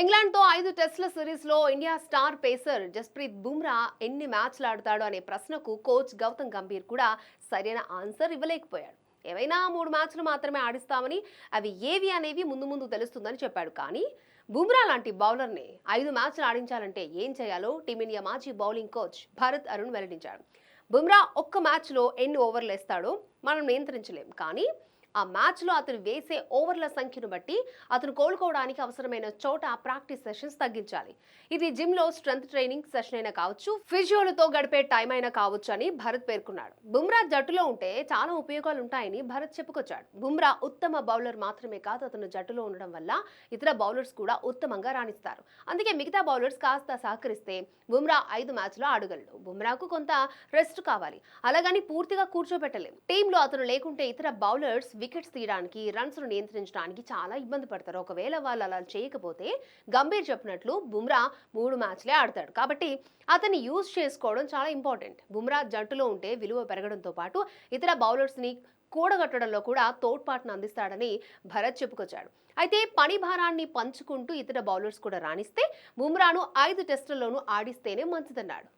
ఇంగ్లాండ్తో ఐదు టెస్టుల సిరీస్లో India star pacer Jasprit Bumrah ఎన్ని మ్యాచ్లు ఆడతాడు అనే ప్రశ్నకు కోచ్ గౌతమ్ గంభీర్ కూడా సరైన ఆన్సర్ ఇవ్వలేకపోయాడు. ఏవైనా మూడు మ్యాచ్లు మాత్రమే ఆడిస్తామని అవి ఏవి అనేవి ముందు ముందు తెలుస్తుందని చెప్పాడు. కానీ బుమ్రా లాంటి బౌలర్ని ఐదు మ్యాచ్లు ఆడించాలంటే ఏం చేయాలో టీమిండియా మాజీ బౌలింగ్ కోచ్ భరత్ అరుణ్ వెల్లడించాడు. బుమ్రా ఒక్క మ్యాచ్లో ఎన్ని ఓవర్లు వేస్తాడో మనం నియంత్రించలేం. కానీ ఆ మ్యాచ్లో అతను వేసే ఓవర్ల సంఖ్యను బట్టి అతను కోలుకోవడానికి అవసరమైన చోట ప్రాక్టీస్ సెషన్స్ తగ్గించాలి. ఇది జిమ్లో స్ట్రెంత్ ట్రైనింగ్ సెషన్ అయినా కావచ్చు ఫిజియోలతో గడిపే టైం అయినా కావచ్చు అని భరత్ పేర్కొన్నాడు. బుమ్రా జట్టులో ఉంటే చాలా ఉపయోగాలు ఉంటాయని భరత్ చెప్పుకొచ్చాడు. బుమ్రా ఉత్తమ బౌలర్ మాత్రమే కాదు అతను జట్టులో ఉండడం వల్ల ఇతర బౌలర్స్ కూడా ఉత్తమంగా రాణిస్తారు. అందుకే మిగతా బౌలర్స్ కాస్త సహకరిస్తే బుమ్రా ఐదు మ్యాచ్లో ఆడగలడు. బుమ్రాకు కొంత రెస్ట్ కావాలి. అలాగని పూర్తిగా కూర్చోబెట్టలేము టీంలో అతను లేకుంటే ఇతర బౌలర్స్ వికెట్స్ తీయడానికి రన్స్ను నియంత్రించడానికి చాలా ఇబ్బంది పడతారు. ఒకవేళ వాళ్ళు అలా చేయకపోతే గంభీర్ చెప్పినట్లు బుమ్రా మూడు మ్యాచ్లే ఆడతాడు. కాబట్టి అతన్ని యూజ్ చేసుకోవడం చాలా ఇంపార్టెంట్. బుమ్రా జట్టులో ఉంటే విలువ పెరగడంతో పాటు ఇతర బౌలర్స్ని కూడగట్టడంలో కూడా తోడ్పాటును అందిస్తాడని భరత్ చెప్పుకొచ్చాడు. అయితే పని భారాన్ని పంచుకుంటూ ఇతర బౌలర్స్ కూడా రాణిస్తే బుమ్రాను ఐదు టెస్టుల్లోనూ ఆడిస్తేనే మంచిదన్నాడు.